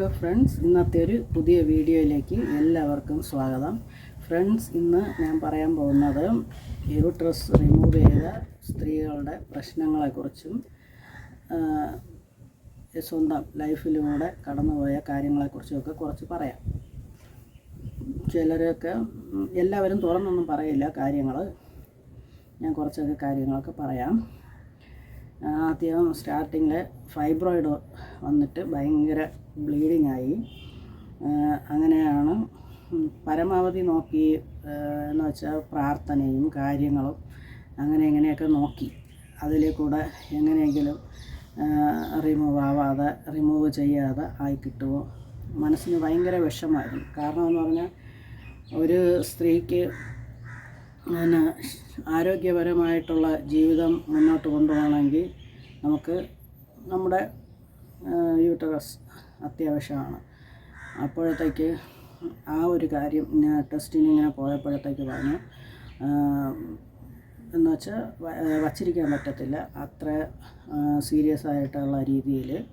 Hello friends ഇന്നത്തെ ഒരു പുതിയ വീഡിയോയിലേക്ക് എല്ലാവർക്കും സ്വാഗതം. ഫ്രണ്ട്സ് ഇന്ന് ഞാൻ പറയാൻ പോകുന്നത് യൂട്രസ് റിമൂവ് ചെയ്ത സ്ത്രീകളുടെ പ്രശ്നങ്ങളെക്കുറിച്ചും സ്വന്തം ലൈഫിലൂടെ കടന്നുപോയ കാര്യങ്ങളെക്കുറിച്ചുമൊക്കെ കുറച്ച് പറയാം. ചിലരൊക്കെ എല്ലാവരും തുറന്നൊന്നും പറയില്ല കാര്യങ്ങൾ ഞാൻ കുറച്ചൊക്കെ കാര്യങ്ങളൊക്കെ പറയാം. ആദ്യം സ്റ്റാർട്ടിങ്ങിൽ ഫൈബ്രോയിഡ് വന്നിട്ട് ഭയങ്കര ബ്ലീഡിങ് ആയി. അങ്ങനെയാണ് പരമാവധി നോക്കി എന്ന് വെച്ചാൽ പ്രാർത്ഥനയും കാര്യങ്ങളും അങ്ങനെ എങ്ങനെയൊക്കെ നോക്കി. അതിൽ കൂടെ എങ്ങനെയെങ്കിലും റിമൂവ് ആവാതെ റിമൂവ് ചെയ്യാതെ ആയി കിട്ടുമോ? മനസ്സിന് ഭയങ്കര വിഷമായിരുന്നു. കാരണം എന്ന് പറഞ്ഞാൽ ഒരു സ്ത്രീക്ക് പിന്നെ ആരോഗ്യപരമായിട്ടുള്ള ജീവിതം മുന്നോട്ട് കൊണ്ടുപോകണമെങ്കിൽ നമുക്ക് നമ്മുടെ യൂട്ടറസ് അത്യാവശ്യമാണ്. അപ്പോഴത്തേക്ക് ആ ഒരു കാര്യം ഞാൻ ടെസ്റ്റിന് ഇങ്ങനെ പോയപ്പോഴത്തേക്ക് പറഞ്ഞു. എന്ന് വെച്ചാൽ വച്ചിരിക്കാൻ പറ്റത്തില്ല. അത്ര സീരിയസ് ആയിട്ടുള്ള രീതിയിൽ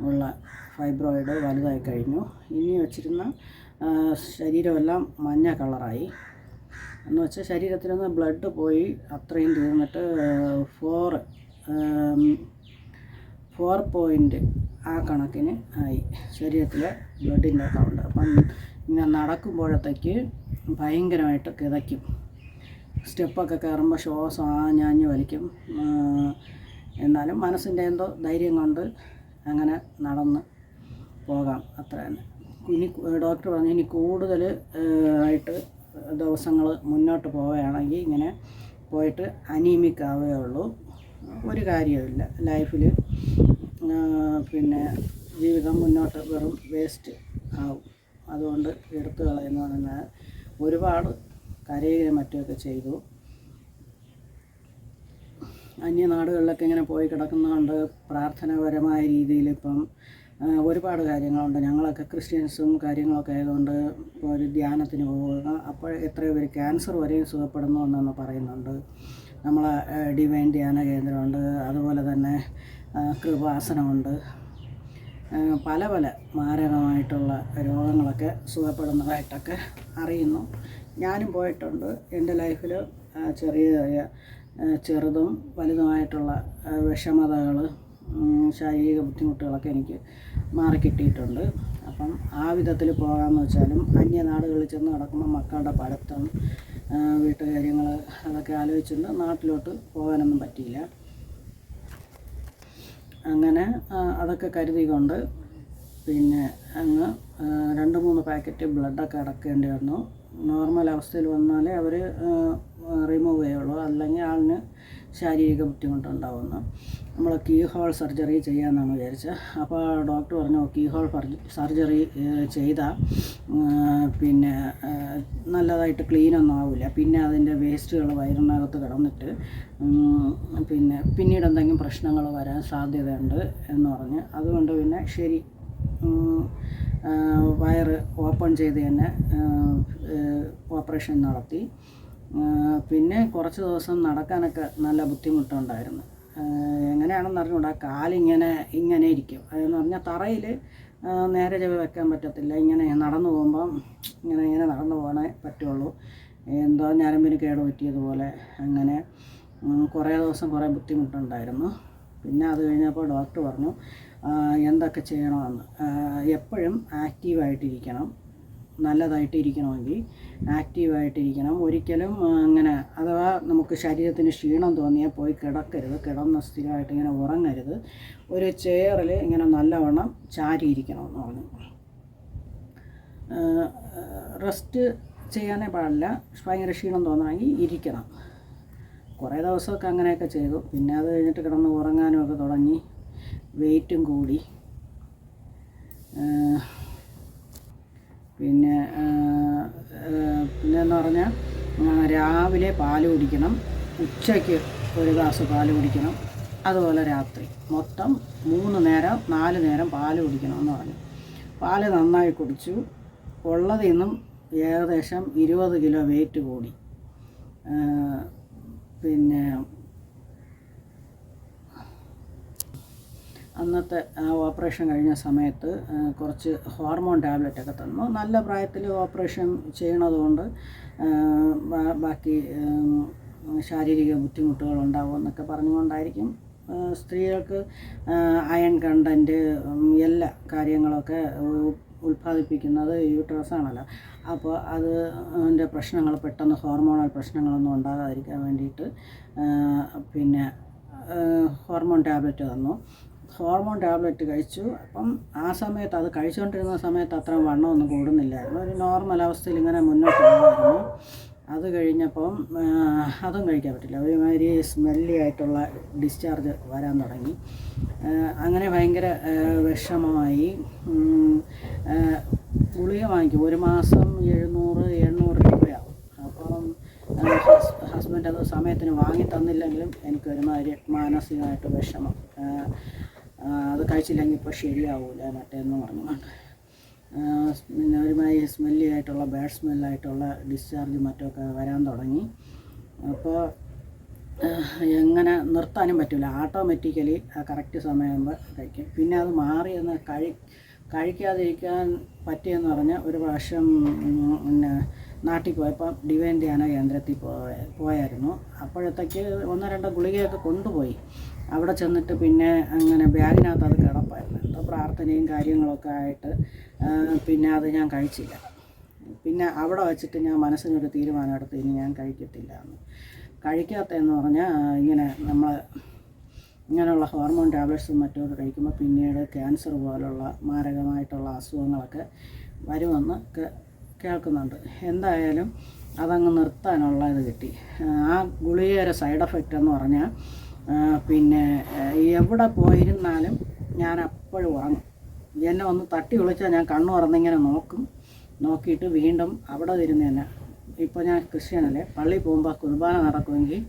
ഉള്ള ഫൈബ്രോയിഡ് വലുതായി കഴിഞ്ഞു. ഇനി വച്ചിരുന്ന ശരീരമെല്ലാം മഞ്ഞ കളറായി എന്ന് വെച്ചാൽ ശരീരത്തിൽ നിന്ന് ബ്ലഡ് പോയി അത്രയും തീർന്നിട്ട് ഫോർ ഫോർ പോയിന്റ് ആ കണക്കിന് ആയി. ശരീരത്തിലെ ബ്ലഡിന്റെ കൗണ്ട് അപ്പം ഇങ്ങനെ നടക്കുമ്പോഴത്തേക്ക് ഭയങ്കരമായിട്ട് കിതയ്ക്കും. സ്റ്റെപ്പൊക്കെ കയറുമ്പോൾ ശ്വാസം ആഞ്ഞാഞ്ഞ് വലിക്കും. എന്നാലും മനസ്സിന്റെ എന്തോ ധൈര്യം കൊണ്ട് അങ്ങനെ നടന്ന് പോകാം അത്ര തന്നെ ഇനി ഡോക്ടർ പറഞ്ഞു ഇനി കൂടുതൽ ആയിട്ട് ദിവസങ്ങൾ മുന്നോട്ട് പോവുകയാണെങ്കിൽ ഇങ്ങനെ പോയിട്ട് അനീമിക് ആവുകയുള്ളൂ. ഒരു കാര്യമില്ല ലൈഫിൽ പിന്നെ ജീവിതം മുന്നോട്ട് വെറും വേസ്റ്റ് ആവും. അതുകൊണ്ട് എടുത്തു കളയുന്ന പറഞ്ഞാൽ ഒരുപാട് കരയുകയും മറ്റുമൊക്കെ ചെയ്തു. അന്യനാടുകളിലൊക്കെ ഇങ്ങനെ പോയി കിടക്കുന്നതുകൊണ്ട് പ്രാർത്ഥനാപരമായ രീതിയിൽ ഇപ്പം ഒരുപാട് കാര്യങ്ങളുണ്ട്. ഞങ്ങളൊക്കെ ക്രിസ്ത്യൻസും കാര്യങ്ങളൊക്കെ ആയതുകൊണ്ട് ഒരു ധ്യാനത്തിന് പോവുക. അപ്പോൾ എത്രയോ പേര് ക്യാൻസർ വരെയും സുഖപ്പെടുന്നു എന്നൊന്ന് പറയുന്നുണ്ട്. നമ്മളെ ഡിവൈൻ ധ്യാന കേന്ദ്രമുണ്ട്. അതുപോലെ തന്നെ കൃപാസനമുണ്ട് പല പല മാരകമായിട്ടുള്ള രോഗങ്ങളൊക്കെ സുഖപ്പെടുന്നതായിട്ടൊക്കെ അറിയുന്നു. ഞാനും പോയിട്ടുണ്ട്. എന്റെ ലൈഫിൽ ചെറിയ ചെറിയ ചെറുതും വലുതുമായിട്ടുള്ള വിഷമതകൾ ശാരീരിക ബുദ്ധിമുട്ടുകളൊക്കെ എനിക്ക് മാറിക്കിട്ടിയിട്ടുണ്ട്. അപ്പം ആ വിധത്തിൽ പോകാമെന്ന് വെച്ചാലും അന്യനാടുകളിൽ ചെന്ന് കിടക്കുമ്പോൾ മക്കളുടെ പഠിത്തം വീട്ടുകാര്യങ്ങൾ അതൊക്കെ ആലോചിച്ചുകൊണ്ട് നാട്ടിലോട്ട് പോകാനൊന്നും പറ്റിയില്ല. അങ്ങനെ അതൊക്കെ കരുതിക്കൊണ്ട് പിന്നെ അങ്ങ് രണ്ട് മൂന്ന് പാക്കറ്റ് ബ്ലഡൊക്കെ അടക്കേണ്ടി വന്നു. നോർമൽ അവസ്ഥയിൽ വന്നാലേ അവർ റിമൂവ് ചെയ്യുള്ളൂ. അല്ലെങ്കിൽ ആളിന് ശാരീരിക ബുദ്ധിമുട്ടുണ്ടാവുന്നു. നമ്മൾ കീ ഹോൾ സർജറി ചെയ്യാമെന്നാണ് വിചാരിച്ചത് അപ്പോൾ ഡോക്ടർ പറഞ്ഞു കീ ഹോൾ സർജറി ചെയ്താൽ പിന്നെ നല്ലതായിട്ട് ക്ലീനൊന്നും ആവില്ല പിന്നെ അതിന്റെ വേസ്റ്റുകൾ വയറിനകത്ത് കിടന്നിട്ട് പിന്നെ പിന്നീട് എന്തെങ്കിലും പ്രശ്നങ്ങൾ വരാൻ സാധ്യതയുണ്ട് എന്ന് പറഞ്ഞ്. അതുകൊണ്ട് പിന്നെ ശരി വയറ് ഓപ്പൺ ചെയ്ത് തന്നെ ഓപ്പറേഷൻ നടത്തി. പിന്നെ കുറച്ച് ദിവസം നടക്കാനൊക്കെ നല്ല ബുദ്ധിമുട്ടുണ്ടായിരുന്നു. എങ്ങനെയാണെന്ന് അറിഞ്ഞുകൂടാ കാലിങ്ങനെ ഇങ്ങനെ ഇരിക്കും. അതെന്ന് പറഞ്ഞാൽ തറയിൽ നേരെ ചെവി വെക്കാൻ പറ്റത്തില്ല. ഇങ്ങനെ നടന്നു പോകുമ്പം ഇങ്ങനെ ഇങ്ങനെ നടന്നു പോകാനേ പറ്റുള്ളൂ. എന്തോ ഞരമ്പിന് കേട് പറ്റിയതുപോലെ അങ്ങനെ കുറേ ദിവസം കുറേ ബുദ്ധിമുട്ടുണ്ടായിരുന്നു. പിന്നെ അത് കഴിഞ്ഞപ്പോൾ ഡോക്ടർ പറഞ്ഞു എന്തൊക്കെ ചെയ്യണമെന്ന്. എപ്പോഴും ആക്റ്റീവായിട്ടിരിക്കണം. നല്ലതായിട്ട് ഇരിക്കണമെങ്കിൽ ആക്റ്റീവായിട്ടിരിക്കണം. ഒരിക്കലും അങ്ങനെ അഥവാ നമുക്ക് ശരീരത്തിന് ക്ഷീണം തോന്നിയാൽ പോയി കിടക്കരുത്. കിടന്ന സ്ഥിരമായിട്ട് ഇങ്ങനെ ഉറങ്ങരുത്. ഒരു ചെയറിൽ ഇങ്ങനെ നല്ലവണ്ണം ചാരിയിരിക്കണം എന്ന് പറഞ്ഞു റെസ്റ്റ് ചെയ്യാനേ പാടില്ല. ഭയങ്കര ക്ഷീണം തോന്നണമെങ്കിൽ ഇരിക്കണം. കുറേ ദിവസമൊക്കെ അങ്ങനെയൊക്കെ ചെയ്തു. പിന്നെ അത് കഴിഞ്ഞിട്ട് കിടന്ന് ഉറങ്ങാനും ഒക്കെ തുടങ്ങി. വെയിറ്റും കൂടി. പിന്നെ പിന്നെന്ന് പറഞ്ഞാൽ രാവിലെ പാൽ കുടിക്കണം. ഉച്ചയ്ക്ക് ഒരു ഗ്ലാസ് പാൽ കുടിക്കണം. അതുപോലെ രാത്രി. മൊത്തം മൂന്ന് നേരം നാല് നേരം പാൽ കുടിക്കണം എന്ന് പറഞ്ഞു. പാൽ നന്നായി കുടിച്ചു. ഉള്ളതിൽ നിന്നും ഏകദേശം ഇരുപത് കിലോ വെയിറ്റ് കൂടി. പിന്നെ അന്നത്തെ ആ ഓപ്പറേഷൻ കഴിഞ്ഞ സമയത്ത് കുറച്ച് ഹോർമോൺ ടാബ്ലറ്റൊക്കെ തന്നു. നല്ല പ്രായത്തിൽ ഓപ്പറേഷൻ ചെയ്യണതുകൊണ്ട് ബാക്കി ശാരീരിക ബുദ്ധിമുട്ടുകൾ ഉണ്ടാവും എന്നൊക്കെ പറഞ്ഞുകൊണ്ടായിരിക്കും സ്ത്രീകൾക്ക് അയൺ കണ്ടന്റ് എല്ലാ കാര്യങ്ങളൊക്കെ ഉത്പാദിപ്പിക്കുന്നത് യൂട്രസ് ആണല്ലോ. അപ്പോൾ അത് അതിന്റെ പ്രശ്നങ്ങൾ പെട്ടെന്ന് ഹോർമോണൽ പ്രശ്നങ്ങളൊന്നും ഉണ്ടാകാതിരിക്കാൻ വേണ്ടിയിട്ട് പിന്നെ ഹോർമോൺ ടാബ്ലറ്റ് തന്നു. ഹോർമോൺ ടാബ്ലറ്റ് കഴിച്ചു. അപ്പം ആ സമയത്ത് അത് കഴിച്ചുകൊണ്ടിരുന്ന സമയത്ത് അത്ര വണ്ണമൊന്നും കൂടുന്നില്ലായിരുന്നു ഒരു നോർമൽ അവസ്ഥയിൽ ഇങ്ങനെ മുന്നോട്ട് പോകുമായിരുന്നു അത് കഴിഞ്ഞപ്പം അതും കഴിക്കാൻ പറ്റില്ല. ഒരുമാതിരി സ്മെല്ലി ആയിട്ടുള്ള ഡിസ്ചാർജ് വരാൻ തുടങ്ങി. അങ്ങനെ ഭയങ്കര വിഷമമായി. ഗുളിക വാങ്ങിക്കും. ഒരു മാസം എഴുന്നൂറ് എണ്ണൂറ് രൂപയാവും. അപ്പം ഹസ്ബൻഡ് അത് സമയത്തിന് വാങ്ങി തന്നില്ലെങ്കിലും എനിക്ക് ഒരുമാതിരി മാനസികമായിട്ട് വിഷമം. അത് കഴിച്ചില്ലെങ്കിൽ ഇപ്പോൾ ശരിയാവില്ല മറ്റേന്ന് പറഞ്ഞുകൊണ്ട് പിന്നെ ഒരുമാതിരി സ്മെല്ലി ആയിട്ടുള്ള ബാഡ് സ്മെല്ലായിട്ടുള്ള ഡിസ്ചാർജ് മറ്റൊക്കെ വരാൻ തുടങ്ങി. അപ്പോൾ എങ്ങനെ നിർത്താനും പറ്റില്ല ഓട്ടോമാറ്റിക്കലി ആ കറക്റ്റ് സമയമാകുമ്പോൾ കഴിക്കും. പിന്നെ അത് മാറി എന്ന് കഴി കഴിക്കാതിരിക്കാൻ പറ്റിയെന്ന് പറഞ്ഞാൽ ഒരു പ്രാവശ്യം പിന്നെ നാട്ടിൽ പോയപ്പോൾ ഡിവൈൻ ധ്യാന കേന്ദ്രത്തിൽ പോയ പോയായിരുന്നു. അപ്പോഴത്തേക്ക് ഒന്നോ രണ്ടോ ഗുളികയൊക്കെ കൊണ്ടുപോയി. അവിടെ ചെന്നിട്ട് പിന്നെ അങ്ങനെ ബാഗിനകത്ത് അത് കിടപ്പായിരുന്നു. എന്തോ പ്രാർത്ഥനയും കാര്യങ്ങളൊക്കെ ആയിട്ട് പിന്നെ അത് ഞാൻ കഴിച്ചില്ല. പിന്നെ അവിടെ വച്ചിട്ട് ഞാൻ മനസ്സിനൊരു തീരുമാനം എടുത്ത് ഇനി ഞാൻ കഴിക്കത്തില്ല എന്ന്. കഴിക്കാത്തതെന്ന് പറഞ്ഞാൽ ഇങ്ങനെ നമ്മൾ ഇങ്ങനെയുള്ള ഹോർമോൺ ടാബ്ലറ്റ്സും മറ്റൊക്കെ കഴിക്കുമ്പോൾ പിന്നീട് ക്യാൻസർ പോലുള്ള മാരകമായിട്ടുള്ള അസുഖങ്ങളൊക്കെ വരുമെന്ന് കേൾക്കുന്നുണ്ട്. എന്തായാലും അതങ്ങ് നിർത്താനുള്ള ഇത് കിട്ടി. ആ ഗുളികയുടെ സൈഡ് എഫക്റ്റ് എന്ന് പറഞ്ഞാൽ പിന്നെ എവിടെ പോയിരുന്നാലും ഞാൻ അപ്പോഴും ഉറങ്ങും എന്നെ ഒന്ന് തട്ടി വിളിച്ചാൽ ഞാൻ കണ്ണു തുറന്നിങ്ങനെ നോക്കും. നോക്കിയിട്ട് വീണ്ടും അവിടെ വരുന്ന തന്നെ ഇപ്പോൾ ഞാൻ ക്രിസ്ത്യനല്ലേ പള്ളി പോകുമ്പോൾ കുർബാന നടക്കുമെങ്കിൽ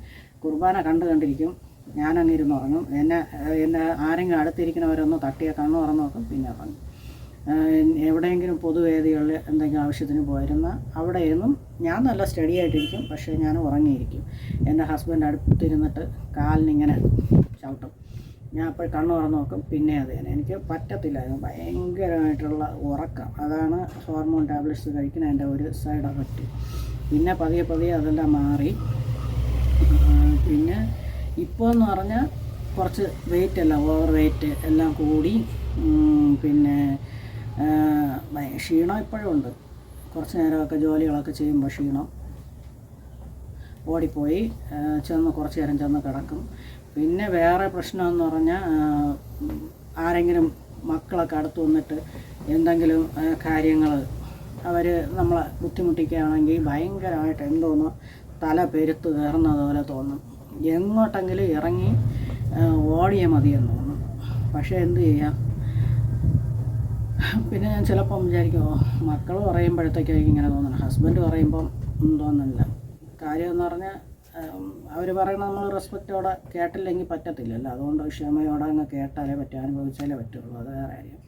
കുർബാന കണ്ടു കണ്ടിരിക്കും. ഞാനങ്ങിരുന്ന് ഉറങ്ങും. എന്നെ എന്നെ ആരെങ്കിലും അടുത്തിരിക്കുന്നവരൊന്ന് തട്ടിയ കണ്ണു ഉറന്നു നോക്കും പിന്നെ ഉറങ്ങും. എവിടെയെങ്കിലും പൊതുവേദികളിൽ എന്തെങ്കിലും ആവശ്യത്തിന് പോയിരുന്ന അവിടെ ഇരുന്നും ഞാൻ നല്ല സ്റ്റഡി ആയിട്ടിരിക്കും പക്ഷേ ഞാൻ ഉറങ്ങിയിരിക്കും. എന്റെ ഹസ്ബൻഡ് അടുത്തിരുന്നിട്ട് കാലിനിങ്ങനെ ചവിട്ടും. ഞാൻ അപ്പോൾ കണ്ണു തുറന്ന് നോക്കും പിന്നെ അത് തന്നെ. എനിക്ക് പറ്റത്തില്ലായിരുന്നു ഭയങ്കരമായിട്ടുള്ള ഉറക്കം. അതാണ് ഹോർമോൺ ടാബ്ലറ്റ്സ് കഴിക്കുന്നതിന്റെ ഒരു സൈഡ് എഫക്റ്റ് പിന്നെ പതിയെ പതിയെ അതെല്ലാം മാറി. പിന്നെ ഇപ്പോൾ എന്ന് പറഞ്ഞാൽ കുറച്ച് വെയിറ്റ് അല്ല ഓവർ വെയിറ്റ് എല്ലാം കൂടി. പിന്നെ ക്ഷീണം ഇപ്പോഴും ഉണ്ട്. കുറച്ച് നേരമൊക്കെ ജോലികളൊക്കെ ചെയ്യുമ്പോൾ ക്ഷീണം. ഓടിപ്പോയി ചെന്ന് കുറച്ച് നേരം ചെന്ന് കിടക്കും. പിന്നെ വേറെ പ്രശ്നമെന്ന് പറഞ്ഞാൽ ആരെങ്കിലും മക്കളൊക്കെ അടുത്ത് വന്നിട്ട് എന്തെങ്കിലും കാര്യങ്ങൾ അവർ നമ്മളെ ബുദ്ധിമുട്ടിക്കുകയാണെങ്കിൽ ഭയങ്കരമായിട്ട് എന്തോന്നോ തല പെരുത്ത് കയറുന്നത് പോലെ തോന്നും. എങ്ങോട്ടെങ്കിലും ഇറങ്ങി ഓടിയ മതിയെന്ന് തോന്നും. പക്ഷേ എന്ത് ചെയ്യാം? പിന്നെ ഞാൻ ചിലപ്പം വിചാരിക്കും "ഓ, മക്കൾ പറയുമ്പോഴത്തേക്കായിരിക്കും ഇങ്ങനെ തോന്നണം ഹസ്ബൻഡ് പറയുമ്പം ഒന്നും തോന്നുന്നില്ല. കാര്യമെന്ന് പറഞ്ഞാൽ അവർ പറയുന്നത് നമ്മൾ റെസ്പെക്റ്റോടെ കേട്ടില്ലെങ്കിൽ പറ്റത്തില്ലല്ലോ. അതുകൊണ്ട് ക്ഷമയോടെ അങ്ങ് കേട്ടാലേ പറ്റൂ അനുഭവിച്ചാലേ പറ്റുള്ളൂ. അത് വേറെ കാര്യം.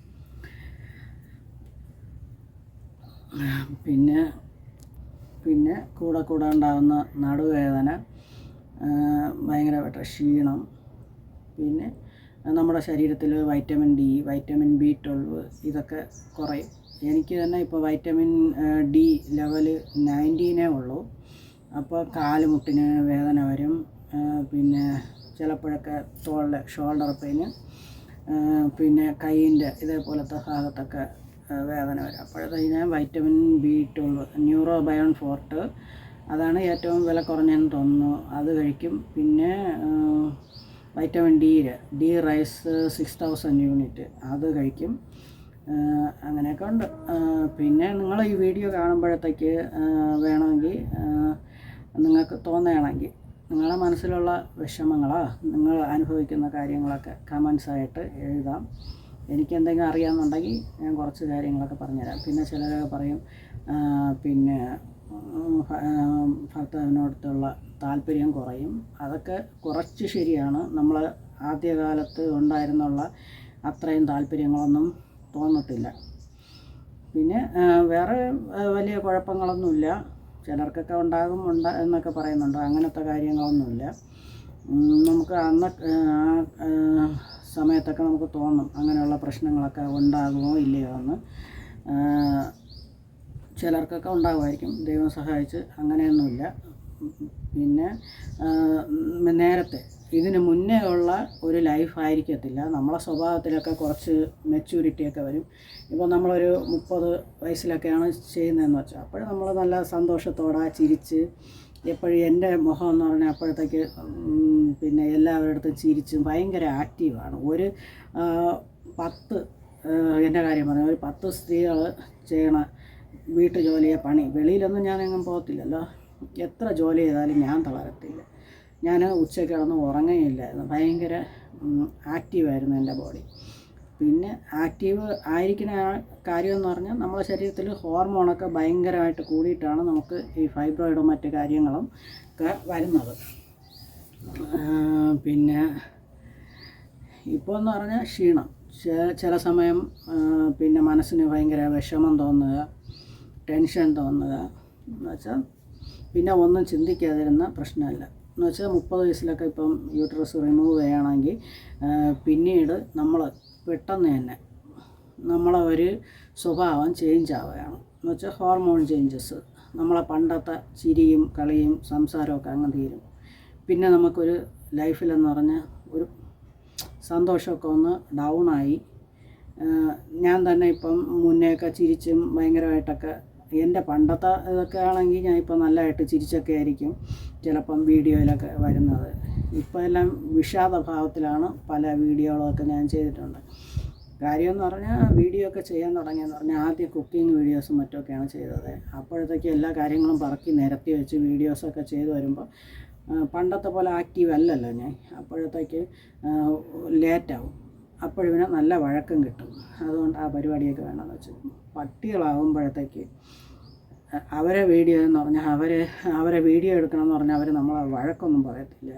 പിന്നെ പിന്നെ കൂടെ കൂടെ ഉണ്ടാകുന്ന നടുവേദന ഭയങ്കരമായിട്ട് ക്ഷീണം. പിന്നെ നമ്മുടെ ശരീരത്തിൽ vitamin D vitamin B twelve ഇതൊക്കെ കുറയും. എനിക്ക് തന്നെ ഇപ്പോൾ വൈറ്റമിൻ ഡി ലെവൽ നയന്റീനേ ഉള്ളൂ. അപ്പോൾ കാലുമുട്ടിന് വേദന വരും. പിന്നെ ചിലപ്പോഴൊക്കെ തോളിൽ ഷോൾഡർ പെയിന് പിന്നെ കൈയിന്റെ ഇതേപോലത്തെ ഭാഗത്തൊക്കെ വേദന വരും. അപ്പോഴത്തേക്ക് ഞാൻ vitamin B twelve Neurobion forte അതാണ് ഏറ്റവും വില കുറഞ്ഞെന്ന് തോന്നുന്നു. അത് കഴിക്കും. പിന്നെ vitamin D D rise six thousand unit. അത് കഴിക്കും. അങ്ങനെയൊക്കെ ഉണ്ട്. പിന്നെ നിങ്ങൾ ഈ വീഡിയോ കാണുമ്പോഴത്തേക്ക് വേണമെങ്കിൽ നിങ്ങൾക്ക് തോന്നുകയാണെങ്കിൽ നിങ്ങളുടെ മനസ്സിലുള്ള വിഷമങ്ങളോ നിങ്ങൾ അനുഭവിക്കുന്ന കാര്യങ്ങളൊക്കെ കമൻസായിട്ട് എഴുതാം. എനിക്ക് എന്തെങ്കിലും അറിയാമെന്നുണ്ടെങ്കിൽ ഞാൻ കുറച്ച് കാര്യങ്ങളൊക്കെ പറഞ്ഞുതരാം. പിന്നെ ചിലരൊക്കെ പറയും പിന്നെ ഭർത്താവിനോടത്തുള്ള താല്പര്യം കുറയും. അതൊക്കെ കുറച്ച് ശരിയാണ്. നമ്മൾ ആദ്യകാലത്ത് ഉണ്ടായിരുന്നുള്ള അത്രയും താല്പര്യങ്ങളൊന്നും തോന്നത്തില്ല പിന്നെ വേറെ വലിയ കുഴപ്പങ്ങളൊന്നുമില്ല. ചിലർക്കൊക്കെ ഉണ്ടാകും ഉണ്ട് എന്നൊക്കെ പറയുന്നുണ്ട്. അങ്ങനത്തെ കാര്യങ്ങളൊന്നുമില്ല. നമുക്ക് അന്ന് ആ, സമയത്തൊക്കെ നമുക്ക് തോന്നും അങ്ങനെയുള്ള പ്രശ്നങ്ങളൊക്കെ ഉണ്ടാകുമോ ഇല്ലയോ എന്ന്. ചിലർക്കൊക്കെ ഉണ്ടാകുമായിരിക്കും. ദൈവം സഹായിച്ച് അങ്ങനെയൊന്നുമില്ല. പിന്നെ നേരത്തെ ഇതിന് മുന്നേ ഉള്ള ഒരു ലൈഫ് ആയിരിക്കത്തില്ല. നമ്മളെ സ്വഭാവത്തിലൊക്കെ കുറച്ച് മെച്യൂരിറ്റിയൊക്കെ വരും. ഇപ്പോൾ നമ്മളൊരു മുപ്പത് വയസ്സിലൊക്കെയാണ് ചെയ്യുന്നതെന്ന് വെച്ചാൽ അപ്പോൾ നമ്മൾ നല്ല സന്തോഷത്തോടെ ചിരിച്ച് എപ്പോഴും എന്റെ മുഖം എന്ന് പറഞ്ഞാൽ അപ്പോഴത്തേക്ക് പിന്നെ എല്ലാവരുടെ ചിരിച്ചും ഭയങ്കര ആക്റ്റീവാണ് ഒരു പത്ത് എന്റെ കാര്യം പറഞ്ഞാൽ ഒരു പത്ത് സ്ത്രീകൾ ചെയ്യണ വീട്ടു ജോലിയെ പണി. വെളിയിലൊന്നും ഞാൻ എങ്ങും പോകത്തില്ലല്ലോ. എത്ര ജോലി ചെയ്താലും ഞാൻ തളരത്തില്ല. ഞാൻ ഉച്ചയ്ക്ക് കിടന്ന് ഉറങ്ങുകയില്ലായിരുന്നു. ഭയങ്കര ആക്റ്റീവായിരുന്നു എന്റെ ബോഡി. പിന്നെ ആക്റ്റീവ് ആയിരിക്കുന്ന കാര്യം കാര്യമെന്ന് പറഞ്ഞാൽ നമ്മുടെ ശരീരത്തിൽ ഹോർമോണൊക്കെ ഭയങ്കരമായിട്ട് കൂടിയിട്ടാണ് നമുക്ക് ഈ ഫൈബ്രോയിഡും മറ്റു കാര്യങ്ങളും ഒക്കെ വരുന്നത്. പിന്നെ ഇപ്പോൾ എന്ന് പറഞ്ഞാൽ ക്ഷീണം. ചില സമയം പിന്നെ മനസ്സിന് ഭയങ്കര വിഷമം തോന്നുക. ടെൻഷൻ തോന്നുക എന്ന് വെച്ചാൽ പിന്നെ ഒന്നും ചിന്തിക്കാതിരുന്ന പ്രശ്നമല്ല. എന്ന് വെച്ചാൽ മുപ്പത് വയസ്സിലൊക്കെ ഇപ്പം യൂട്രസ് റിമൂവ് ചെയ്യുകയാണെങ്കിൽ പിന്നീട് നമ്മൾ പെട്ടെന്ന് തന്നെ നമ്മളെ ഒരു സ്വഭാവം ചേഞ്ച് ആവുകയാണ്. എന്ന് വെച്ചാൽ ഹോർമോൺ ചേഞ്ചസ് നമ്മളെ പണ്ടത്തെ ചിരിയും കളിയും സംസാരമൊക്കെ അങ്ങ് തീരും. പിന്നെ നമുക്കൊരു ലൈഫിലെന്ന് പറഞ്ഞാൽ ഒരു സന്തോഷമൊക്കെ ഒന്ന് ഡൗണായി ഞാൻ തന്നെ ഇപ്പം മുന്നേയൊക്കെ ചിരിച്ചും ഭയങ്കരമായിട്ടൊക്കെ എന്റെ പണ്ടത്തെ ഇതൊക്കെ ആണെങ്കിൽ ഞാൻ ഇപ്പം നല്ലതായിട്ട് ചിരിച്ചൊക്കെ ആയിരിക്കും ചിലപ്പം വീഡിയോയിലൊക്കെ വരുന്നത്. ഇപ്പം എല്ലാം വിഷാദ ഭാവത്തിലാണ് പല വീഡിയോകളൊക്കെ ഞാൻ ചെയ്തിട്ടുണ്ട്. കാര്യമെന്ന് പറഞ്ഞാൽ വീഡിയോ ഒക്കെ ചെയ്യാൻ തുടങ്ങിയെന്ന് പറഞ്ഞാൽ ആദ്യം കുക്കിംഗ് വീഡിയോസും മറ്റൊക്കെയാണ് ചെയ്തത്. അപ്പോഴത്തേക്ക് എല്ലാ കാര്യങ്ങളും പറക്കി നിരത്തി വെച്ച് വീഡിയോസൊക്കെ ചെയ്തു വരുമ്പോൾ പണ്ടത്തെ പോലെ ആക്റ്റീവ് അല്ലല്ലോ ഞാൻ. അപ്പോഴത്തേക്ക് ലേറ്റാവും. അപ്പോഴിവന് നല്ല വഴക്കം കിട്ടും. അതുകൊണ്ട് ആ പരിപാടിയൊക്കെ വേണമെന്ന് വെച്ചു. പട്ടികളാകുമ്പോഴത്തേക്ക് അവരെ വീഡിയോ എന്ന് പറഞ്ഞാൽ അവർ അവരെ വീഡിയോ എടുക്കണമെന്ന് പറഞ്ഞാൽ അവർ നമ്മളെ വഴക്കൊന്നും പറയത്തില്ല.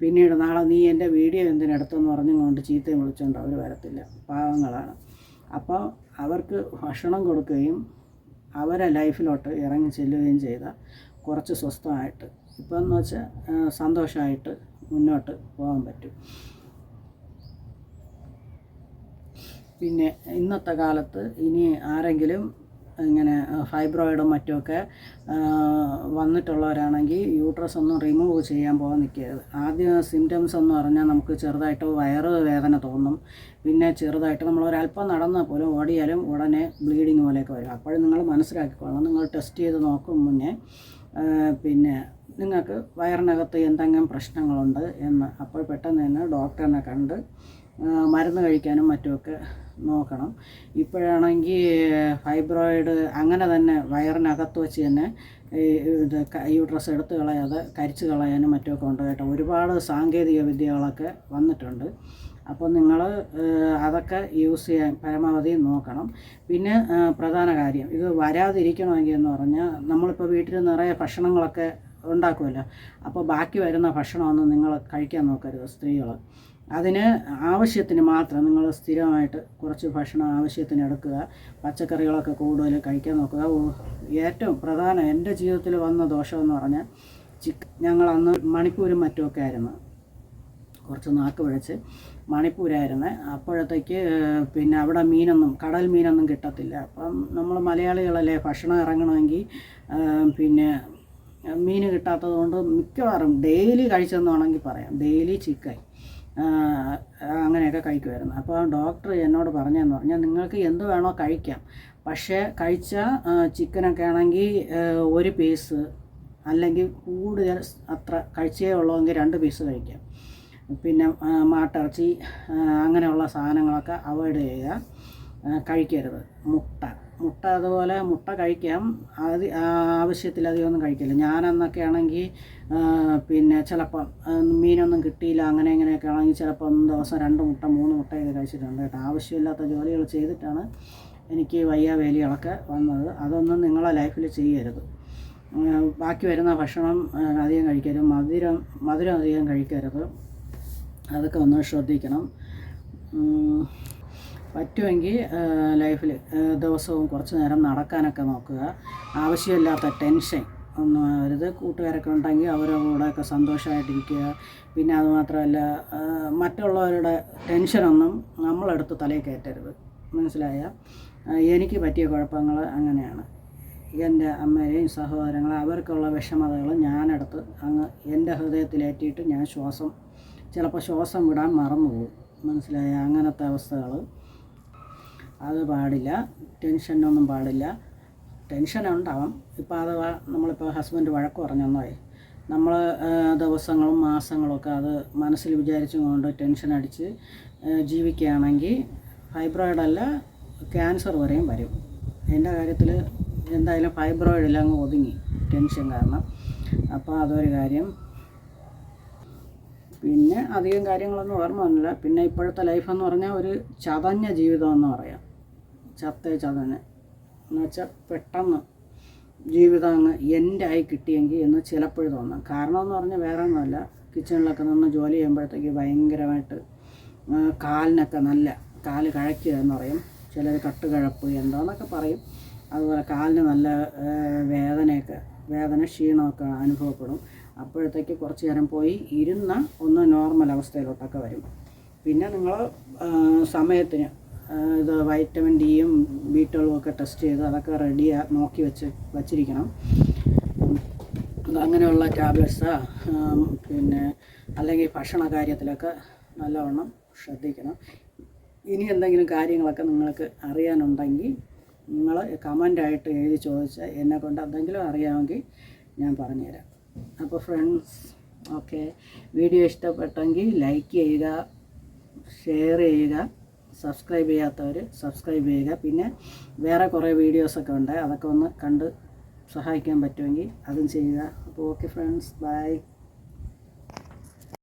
പിന്നീട് നാളെ നീ എന്റെ വീഡിയോ എന്തിനെടുത്തെന്ന് പറഞ്ഞു കൊണ്ട് ചീത്തയും വിളിച്ചുകൊണ്ട് അവർ വരത്തില്ല. പാവങ്ങളാണ്. അപ്പോൾ അവർക്ക് ഭക്ഷണം കൊടുക്കുകയും അവരെ ലൈഫിലോട്ട് ഇറങ്ങി ചെല്ലുകയും ചെയ്ത കുറച്ച് സ്വസ്ഥമായിട്ട് ഇപ്പം എന്ന് വെച്ചാൽ സന്തോഷമായിട്ട് മുന്നോട്ട് പോകാൻ പറ്റും. പിന്നെ ഇന്നത്തെ കാലത്ത് ഇനി ആരെങ്കിലും ഇങ്ങനെ ഫൈബ്രോയിഡും മറ്റുമൊക്കെ വന്നിട്ടുള്ളവരാണെങ്കിൽ യൂട്രസ് ഒന്നും റിമൂവ് ചെയ്യാൻ പോകാൻ നിൽക്കരുത്. ആദ്യ സിംറ്റംസ് എന്ന് പറഞ്ഞാൽ നമുക്ക് ചെറുതായിട്ട് വയറ് വേദന തോന്നും. പിന്നെ ചെറുതായിട്ട് നമ്മൾ ഒരല്പം നടന്നാൽ പോലും ഓടിയാലും ഉടനെ ബ്ലീഡിങ് പോലെയൊക്കെ വരും. അപ്പോഴും നിങ്ങൾ മനസ്സിലാക്കിക്കോളണം. നിങ്ങൾ ടെസ്റ്റ് ചെയ്ത് നോക്കും മുന്നേ പിന്നെ നിങ്ങൾക്ക് വയറിനകത്ത് എന്തെങ്കിലും പ്രശ്നങ്ങളുണ്ട് എന്ന്. അപ്പോൾ പെട്ടെന്ന് തന്നെ ഡോക്ടറിനെ കണ്ട് മരുന്ന് കഴിക്കാനും മറ്റുമൊക്കെ നോക്കണം. ഇപ്പോഴാണെങ്കിൽ ഫൈബ്രോയിഡ് അങ്ങനെ തന്നെ വയറിനകത്ത് വെച്ച് തന്നെ ഇത് യൂട്രസ് എടുത്ത് കളയാതെ കരിച്ചു കളയാനും മറ്റുമൊക്കെ ഉണ്ട് കേട്ടോ. ഒരുപാട് സാങ്കേതിക വിദ്യകളൊക്കെ വന്നിട്ടുണ്ട്. അപ്പോൾ നിങ്ങൾ അതൊക്കെ യൂസ് ചെയ്യാൻ പരമാവധി നോക്കണം. പിന്നെ പ്രധാന കാര്യം ഇത് വരാതിരിക്കണമെങ്കിൽ എന്ന് പറഞ്ഞാൽ നമ്മളിപ്പോൾ വീട്ടിൽ നിറയെ ഭക്ഷണങ്ങളൊക്കെ ഉണ്ടാക്കുമല്ലോ അപ്പോൾ ബാക്കി വരുന്ന ഭക്ഷണമൊന്നും നിങ്ങൾ കഴിക്കാൻ നോക്കരുത് സ്ത്രീകൾ അതിന് ആവശ്യത്തിന് മാത്രം നിങ്ങൾ സ്ഥിരമായിട്ട് കുറച്ച് ഭക്ഷണം ആവശ്യത്തിന് എടുക്കുക. പച്ചക്കറികളൊക്കെ കൂടുതൽ കഴിക്കാൻ നോക്കുക. ഏറ്റവും പ്രധാനം എന്റെ ജീവിതത്തിൽ വന്ന ദോഷമെന്ന് പറഞ്ഞാൽ ചിക്ക് ഞങ്ങൾ അന്ന് മണിപ്പൂരും മറ്റുമൊക്കെ ആയിരുന്നു. കുറച്ച് നാക്ക് പിഴച്ച് മണിപ്പൂരായിരുന്നു. അപ്പോഴത്തേക്ക് പിന്നെ അവിടെ മീനൊന്നും കടൽ മീനൊന്നും കിട്ടത്തില്ല. അപ്പം നമ്മൾ മലയാളികളല്ലേ ഭക്ഷണം ഇറങ്ങണമെങ്കിൽ പിന്നെ മീൻ കിട്ടാത്തത് കൊണ്ട് മിക്കവാറും ഡെയിലി കഴിച്ചെന്ന് വേണമെങ്കിൽ പറയാം. Daily chicken. അങ്ങനെയൊക്കെ കഴിക്കുമായിരുന്നു. അപ്പോൾ ഡോക്ടർ എന്നോട് പറഞ്ഞതെന്ന് പറഞ്ഞാൽ നിങ്ങൾക്ക് എന്ത് വേണോ കഴിക്കാം. പക്ഷേ കഴിച്ച ചിക്കനൊക്കെ ആണെങ്കിൽ ഒരു പീസ് അല്ലെങ്കിൽ കൂടുതൽ അത്ര കഴിച്ചേ ഉള്ളതെങ്കിൽ രണ്ട് പീസ് കഴിക്കാം. പിന്നെ മാട്ടിറച്ചി അങ്ങനെയുള്ള സാധനങ്ങളൊക്കെ അവോയ്ഡ് ചെയ്യുക. കഴിക്കരുത്. മുട്ട. മുട്ട അതുപോലെ മുട്ട കഴിക്കാം. അത് ആവശ്യത്തിലധികം ഒന്നും കഴിക്കില്ല. ഞാനന്നൊക്കെ ആണെങ്കിൽ പിന്നെ ചിലപ്പം മീനൊന്നും കിട്ടിയില്ല അങ്ങനെ ഇങ്ങനെയൊക്കെ ആണെങ്കിൽ ചിലപ്പം ദിവസം രണ്ട് മുട്ട മൂന്ന് മുട്ടയൊക്കെ കഴിച്ചിട്ടുണ്ട് കേട്ടോ. ആവശ്യമില്ലാത്ത ജോലികൾ ചെയ്തിട്ടാണ് എനിക്ക് വയ്യ വേലികളൊക്കെ വന്നത്. അതൊന്നും നിങ്ങളെ ലൈഫിൽ ചെയ്യരുത്. ബാക്കി വരുന്ന ഭക്ഷണം അധികം കഴിക്കരുത്. മധുരം മധുരം അധികം കഴിക്കരുത്. അതൊക്കെ ഒന്ന് ശ്രദ്ധിക്കണം. പറ്റുമെങ്കിൽ ലൈഫിൽ ദിവസവും കുറച്ച് നേരം നടക്കാനൊക്കെ നോക്കുക. ആവശ്യമില്ലാത്ത ടെൻഷൻ ഒന്നും ആവരുത് കൂട്ടുകാരൊക്കെ ഉണ്ടെങ്കിൽ അവരുടെ കൂടെയൊക്കെ സന്തോഷമായിട്ടിരിക്കുക. പിന്നെ അതുമാത്രമല്ല മറ്റുള്ളവരുടെ ടെൻഷനൊന്നും നമ്മളെടുത്ത് തലയിൽ കയറ്റരുത്. മനസ്സിലായ? എനിക്ക് പറ്റിയ കുഴപ്പങ്ങൾ അങ്ങനെയാണ്. എന്റെ അമ്മയെയും സഹോദരങ്ങളെ അവർക്കുള്ള വിഷമതകൾ ഞാനെടുത്ത് അങ്ങ് എന്റെ ഹൃദയത്തിലേറ്റിയിട്ട് ഞാൻ ശ്വാസം ചിലപ്പോൾ ശ്വാസം വിടാൻ മറന്നു പോകും മനസ്സിലായ? അങ്ങനത്തെ അവസ്ഥകൾ അത് പാടില്ല. ടെൻഷനൊന്നും പാടില്ല. ടെൻഷൻ ഉണ്ടാവും ഇപ്പോൾ അത് നമ്മളിപ്പോൾ ഹസ്ബൻഡ് വഴക്ക് പറഞ്ഞൊന്നായി നമ്മൾ ദിവസങ്ങളും മാസങ്ങളൊക്കെ അത് മനസ്സിൽ വിചാരിച്ചുകൊണ്ട് ടെൻഷൻ അടിച്ച് ജീവിക്കുകയാണെങ്കിൽ ഫൈബ്രോയിഡല്ല ക്യാൻസർ വരെയും വരും. എന്റെ കാര്യത്തിൽ എന്തായാലും ഫൈബ്രോയിഡെല്ലാം അങ്ങ് ഒതുങ്ങി. ടെൻഷൻ കാരണം. അപ്പോൾ അതൊരു കാര്യം. പിന്നെ അധികം കാര്യങ്ങളൊന്നും ഓർമ്മ വന്നില്ല. പിന്നെ ഇപ്പോഴത്തെ ലൈഫെന്ന് പറഞ്ഞാൽ ഒരു ചതഞ്ഞ ജീവിതം എന്ന് പറയാം. ചത്തേ തന്നെ എന്നുവെച്ചാൽ പെട്ടെന്ന് ജീവിതം അങ്ങ് എന്റെ ആയി കിട്ടിയെങ്കിൽ എന്ന് ചിലപ്പോഴും തോന്നാം. കാരണം എന്ന് പറഞ്ഞാൽ വേറെ ഒന്നുമല്ല കിച്ചണിലൊക്കെ നിന്ന് ജോലി ചെയ്യുമ്പോഴത്തേക്ക് ഭയങ്കരമായിട്ട് കാലിനൊക്കെ നല്ല കാൽ കഴയ്ക്കുക എന്ന് പറയും. ചിലർ കട്ടുകഴപ്പ് എന്താന്നൊക്കെ പറയും. അതുപോലെ കാലിന് നല്ല വേദനയൊക്കെ വേദന ക്ഷീണമൊക്കെ അനുഭവപ്പെടും. അപ്പോഴത്തേക്ക് കുറച്ച് നേരം പോയി ഇരുന്ന ഒന്ന് നോർമൽ അവസ്ഥയിലോട്ടൊക്കെ വരും. പിന്നെ നിങ്ങൾ സമയത്തിന് ഇത് വൈറ്റമിൻ ഡിയും ബി ട്വൽവും ഒക്കെ ടെസ്റ്റ് ചെയ്ത് അതൊക്കെ റെഡി നോക്കി വെച്ച് വച്ചിരിക്കണം. അങ്ങനെയുള്ള ടാബ്ലറ്റ്സ് പിന്നെ അല്ലെങ്കിൽ ഭക്ഷണ കാര്യത്തിലൊക്കെ നല്ലവണ്ണം ശ്രദ്ധിക്കണം. ഇനി എന്തെങ്കിലും കാര്യങ്ങളൊക്കെ നിങ്ങൾക്ക് അറിയാനുണ്ടെങ്കിൽ നിങ്ങൾ കമന്റായിട്ട് എഴുതി ചോദിച്ചാൽ എന്നെ കൊണ്ട് എന്തെങ്കിലും അറിയാമെങ്കിൽ ഞാൻ പറഞ്ഞുതരാം. അപ്പോൾ ഫ്രണ്ട്സ് ഓക്കെ വീഡിയോ ഇഷ്ടപ്പെട്ടെങ്കിൽ ലൈക്ക് ചെയ്യുക ഷെയർ ചെയ്യുക. സബ്സ്ക്രൈബ് ചെയ്യാത്തവർ സബ്സ്ക്രൈബ് ചെയ്യുക. പിന്നെ വേറെ കുറേ വീഡിയോസൊക്കെ ഉണ്ട്. അതൊക്കെ ഒന്ന് കണ്ട് സഹായിക്കാൻ പറ്റുമെങ്കിൽ അതും ചെയ്യുക. അപ്പോൾ ഓക്കെ ഫ്രണ്ട്സ് ബൈ